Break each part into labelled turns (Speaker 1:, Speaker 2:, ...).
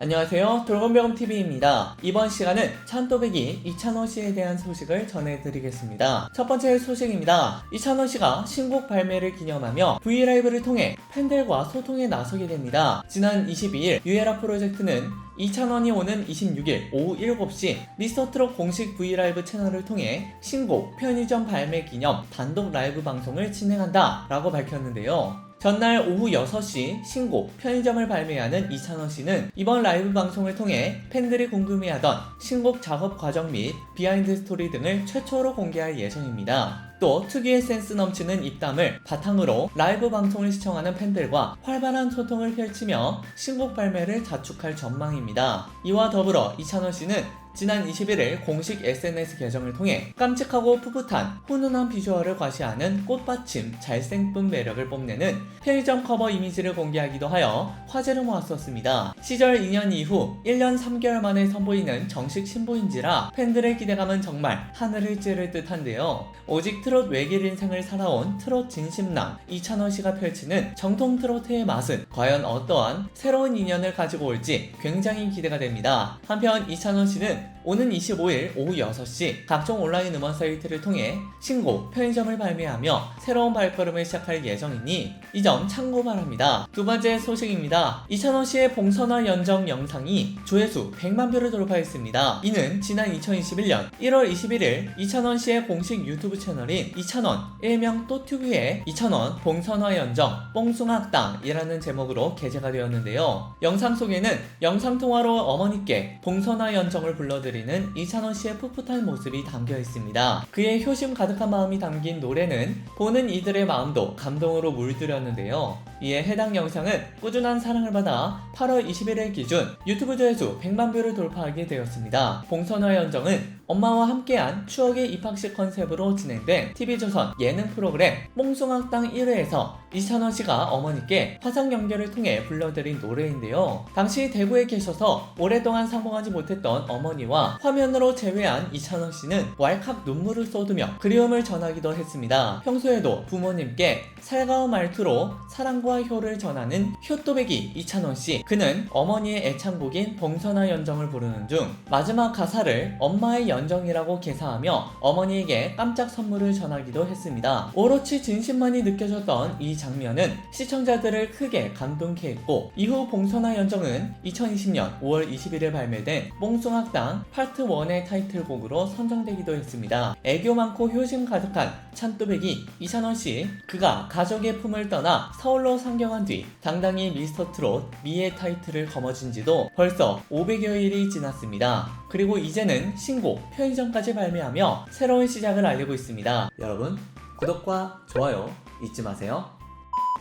Speaker 1: 안녕하세요. 돌곰별곰TV입니다. 이번 시간은 찬또배기 이찬호 씨에 대한 소식을 전해드리겠습니다. 첫 번째 소식입니다. 이찬호 씨가 신곡 발매를 기념하며 브이라이브를 통해 팬들과 소통에 나서게 됩니다. 지난 22일 유에라 프로젝트는 이찬원이 오는 26일 오후 7시 미스터트롯 공식 브이라이브 채널을 통해 신곡 편의점 발매 기념 단독 라이브 방송을 진행한다 라고 밝혔는데요. 전날 오후 6시 신곡 편의점을 발매하는 이찬원 씨는 이번 라이브 방송을 통해 팬들이 궁금해하던 신곡 작업 과정 및 비하인드 스토리 등을 최초로 공개할 예정입니다. 또 특유의 센스 넘치는 입담을 바탕으로 라이브 방송을 시청하는 팬들과 활발한 소통을 펼치며 신곡 발매를 자축할 전망입니다. 이와 더불어 이찬원 씨는 지난 21일 공식 SNS 계정을 통해 깜찍하고 풋풋한 훈훈한 비주얼을 과시하는 꽃받침 잘생쁜 매력을 뽐내는 편의점 커버 이미지를 공개하기도 하여 화제를 모았었습니다. 시절 2년 이후 1년 3개월 만에 선보이는 정식 신보인지라 팬들의 기대감은 정말 하늘을 찌를 듯한데요. 오직 트롯 외길 인생을 살아온 트롯 진심남 이찬원 씨가 펼치는 정통 트로트의 맛은 과연 어떠한 새로운 인연을 가지고 올지 굉장히 기대가 됩니다. 한편 이찬원 씨는 오는 25일 오후 6시 각종 온라인 음원 사이트를 통해 신곡 편의점을 발매하며 새로운 발걸음을 시작할 예정이니 이 점 참고 바랍니다. 두 번째 소식입니다. 이찬원 씨의 봉선화 연정 영상이 조회수 100만 뷰를 돌파했습니다. 이는 지난 2021년 1월 21일 이찬원 씨의 공식 유튜브 채널인 이찬원 일명 또튜브의 이찬원 봉선화 연정 뽕숭악당이라는 제목으로 게재가 되었는데요. 영상 속에는 영상 통화로 어머니께 봉선화 연정을 불러 드리는 이찬원 씨의 풋풋한 모습이 담겨 있습니다. 그의 효심 가득한 마음이 담긴 노래는 보는 이들의 마음도 감동으로 물들였는데요. 이에 해당 영상은 꾸준한 사랑을 받아 8월 21일 기준 유튜브 조회수 100만 뷰를 돌파하게 되었습니다. 봉선화 연정은 엄마와 함께한 추억의 입학식 컨셉으로 진행된 TV조선 예능 프로그램 몽숭악당 1회에서 이찬원 씨가 어머니께 화상 연결을 통해 불러드린 노래인데요. 당시 대구에 계셔서 오랫동안 상봉하지 못했던 어머니 와 화면으로 재회한 이찬원 씨는 왈칵 눈물을 쏟으며 그리움을 전하기도 했습니다. 평소에도 부모님께 살가운 말투로 사랑과 효를 전하는 효또배기 이찬원 씨. 그는 어머니의 애창곡인 봉선화 연정을 부르는 중 마지막 가사를 엄마의 연정이라고 개사하며 어머니에게 깜짝 선물을 전하기도 했습니다. 오로치 진심만이 느껴졌던 이 장면은 시청자들을 크게 감동케 했고 이후 봉선화 연정은 2020년 5월 21일 발매된 뽕숭악당 파트 1의 타이틀곡으로 선정되기도 했습니다. 애교 많고 효심 가득한 찬또배기 이찬원 씨 그가 가족의 품을 떠나 서울로 상경한 뒤 당당히 미스터 트롯 미의 타이틀을 거머쥔 지도 벌써 500여일이 지났습니다. 그리고 이제는 신곡 편의점까지 발매하며 새로운 시작을 알리고 있습니다. 여러분 구독과 좋아요 잊지 마세요.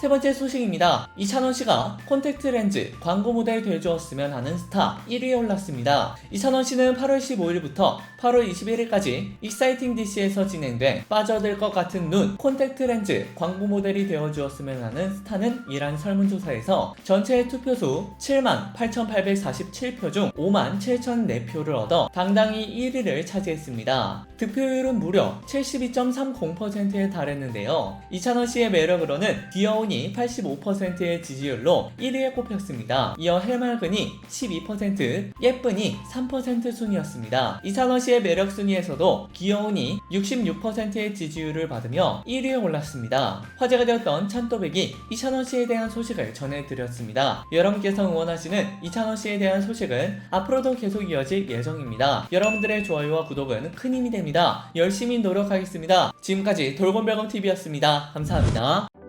Speaker 1: 세 번째 소식입니다. 이찬원 씨가 콘택트 렌즈 광고 모델 되주었으면 하는 스타 1위에 올랐습니다. 이찬원 씨는 8월 15일부터 8월 21일까지 익사이팅 DC에서 진행된 빠져들 것 같은 눈 콘택트 렌즈 광고 모델이 되어주었으면 하는 스타는 이란 설문조사에서 전체 투표수 7만 8,847표 중 5만 7,004표를 얻어 당당히 1위를 차지했습니다. 득표율은 무려 72.30%에 달했는데요. 이찬원 씨의 매력으로는 귀여운 이 85%의 지지율로 1위에 꼽혔습니다. 이어 해맑은이 12%, 예쁜이 3% 순이었습니다. 이찬원 씨의 매력 순위에서도 귀여운이 66%의 지지율을 받으며 1위에 올랐습니다. 화제가 되었던 찬또배기 이찬원 씨에 대한 소식을 전해드렸습니다. 여러분께서 응원하시는 이찬원 씨에 대한 소식은 앞으로도 계속 이어질 예정입니다. 여러분들의 좋아요와 구독은 큰 힘이 됩니다. 열심히 노력하겠습니다. 지금까지 돌곰별검TV였습니다. 감사합니다.